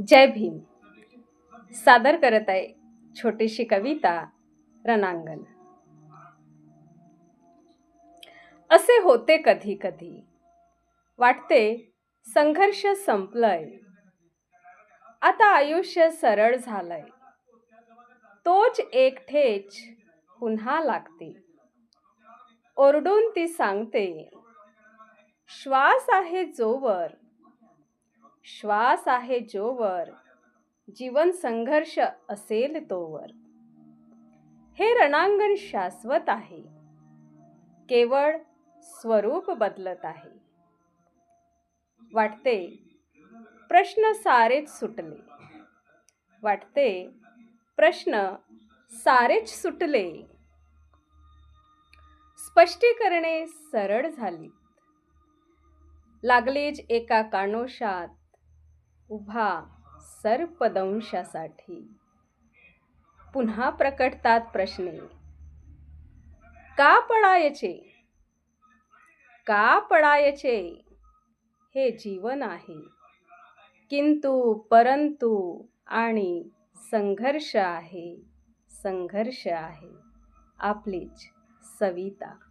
जय भीम. सादर करत आहे छोटीशी कविता रणांगण. असे होते कधी कधी. वाटते संघर्ष संपलंय. आता आयुष्य सरळ झालंय. तोच एक ठेच पुन्हा लागते. ओरडून ती सांगते श्वास आहे जोवर श्वास आहे जोवर. जीवन संघर्ष असेल तोवर. हे रणांगण शाश्वत आहे. केवळ स्वरूप बदलत आहे. वाटते प्रश्न सारेच सुटले. वाटते प्रश्न सारेच सुटले. स्पष्टीकरणे सरळ झाली. लागलीच एका कानोशात उभा सर्पदंशासाठी. पुन्हा प्रकटतात प्रश्ने. का पळायचे? का पळायचे? हे जीवन आहे. किंतु परंतु आणि संघर्ष आहे. संघर्ष आहे. आपलीच सविता.